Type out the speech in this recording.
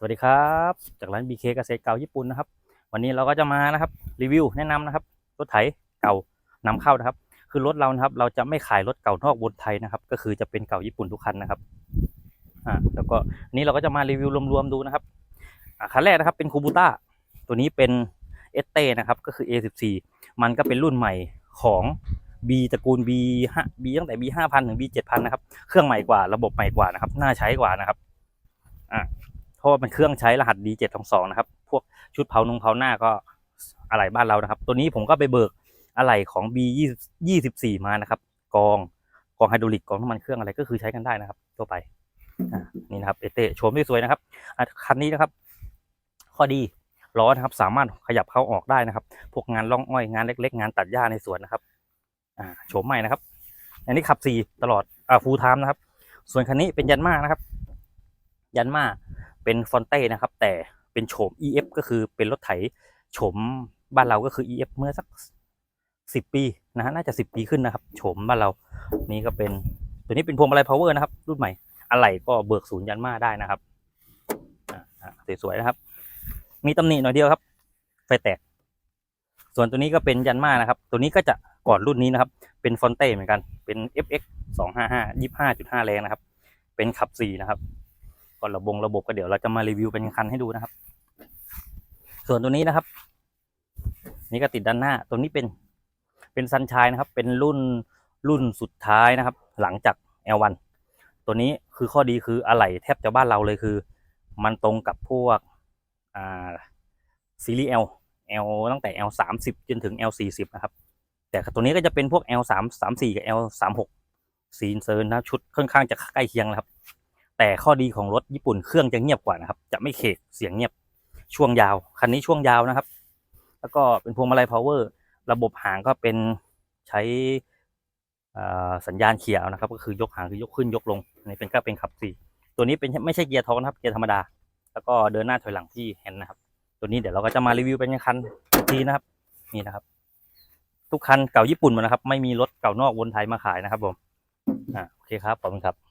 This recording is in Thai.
สวัสดีครับ จากร้าน BK เกษตรเก่าญี่ปุ่นนะครับ วันนี้เราก็จะมานะครับรีวิวแนะนำนะครับรถไถเก่านำเข้านะครับ คือรถเรานะครับ เราจะไม่ขายรถเก่านอกบนไทยนะครับ ก็คือจะเป็นเก่าญี่ปุ่นทุกคันนะครับอ่าแล้วก็นี้เราก็จะมารีวิวรวมๆดูนะครับอ่าคันแรกนะครับเป็นคูบูต้าตัวนี้เป็นเอสเต้นะครับ ก็คือ A14 มันก็เป็นรุ่นใหม่ของ B ตระกูล B ห้า B ตั้งแต่ B ห้าพันถึง B เจ็ดพันนะครับ เครื่องใหม่กว่าระบบใหม่กว่านะครับ น่าใช้กว่านะครับ ราะว่าเป็นเครื่องใช้รหัส D 7 2 2นะครับ พวกชุดเผานุงเผาหน้าก็อะไหล่บ้านเรานะครับ ตัวนี้ผมก็ไปเบิกอะไหล่ของ B 20 24มานะครับ กองกองไฮดรอลิกกองน้ำมันเครื่องอะไรก็คือใช้กันได้นะครับทั่วไปนี่นะครับเอเต้โฉมสวยๆนะครับคันนี้นะครับ ข้อดีล้อนะครับ สามารถขยับเข้าออกได้นะครับ พวกงานล่องอ้อยงานเล็ก ๆ งานตัดหญ้าในสวนนะครับโฉมใหม่นะครับ อันนี้ขับสี่ตลอดอ่าฟูลไทม์นะครับ ส่วนคันนี้เป็นยันมานะครับ ยันมา เป็นฟอนเต้นะครับ แต่เป็นโฉม EF ก็คือเป็นรถไถโฉมบ้านเราก็คือ EF เมื่อสักสิบปีนะฮะน่าจะสิบปีขึ้นนะครับโฉมบ้านเรานี่ก็เป็นตัวนี้เป็นพวงมาลัย power นะครับ รุ่นใหม่อะไหล่ก็เบิกศูนย์ยันมาได้นะครับอ่าอ่าสวยๆนะครับ มีตำหนิหน่อยเดียวครับ ไฟแตก ส่วนตัวนี้ก็เป็นยันมานะครับ ตัวนี้ก็จะก่อนรุ่นนี้นะครับ เป็นฟอนเต้เหมือนกันเป็น FX สองห้าห้ายี่ห้าจุดห้าแรงนะครับ เป็นขับสี่นะครับ ก่อนระบงระบบก็เดี๋ยวเราจะมารีวิวเป็นคันให้ดูนะครับ ส่วนตัวนี้นะครับ นี่ก็ติดด้านหน้า ตัวนี้เป็นเป็นซันชายนะครับ เป็นรุ่นรุ่นสุดท้ายนะครับ หลังจาก L1 ตัวนี้คือข้อดีคืออะไหล่แทบจะบ้านเราเลยคือ มันตรงกับพวกอ่าซีรีส์ L L ตั้งแต่ L สามสิบจนถึง L สี่สิบนะครับ แต่ตัวนี้ก็จะเป็นพวก L สามสามสี่กับ L สามหกซีนเซิร์นนะชุดค่อนข้างจะใกล้เคียงนะครับ แต่ข้อดีของรถญี่ปุ่นเครื่องจะเงียบกว่านะครับ จะไม่เคกเสียงเงียบช่วงยาว คันนี้ช่วงยาวนะครับ แล้วก็เป็นพวงมาลัย power ระบบหางก็เป็นใช้สัญญาณเขียวนะครับ ก็คือยกหางคือยกขึ้นยกลงอันนี้เป็นก็เป็นขับสี่ตัวนี้เป็นไม่ใช่เกียร์ทองนะครับเกียร์ธรรมดา แล้วก็เดินหน้าถอยหลังที่แฮนด์นะครับ ตัวนี้เดี๋ยวเราก็จะมารีวิวเป็นคันทีนะครับนี่นะครับ ทุกคันเก่าญี่ปุ่นหมดนะครับ ไม่มีรถเก่านอกวนไทยมาขายนะครับผมอ่าโอเคครับขอบคุณครับ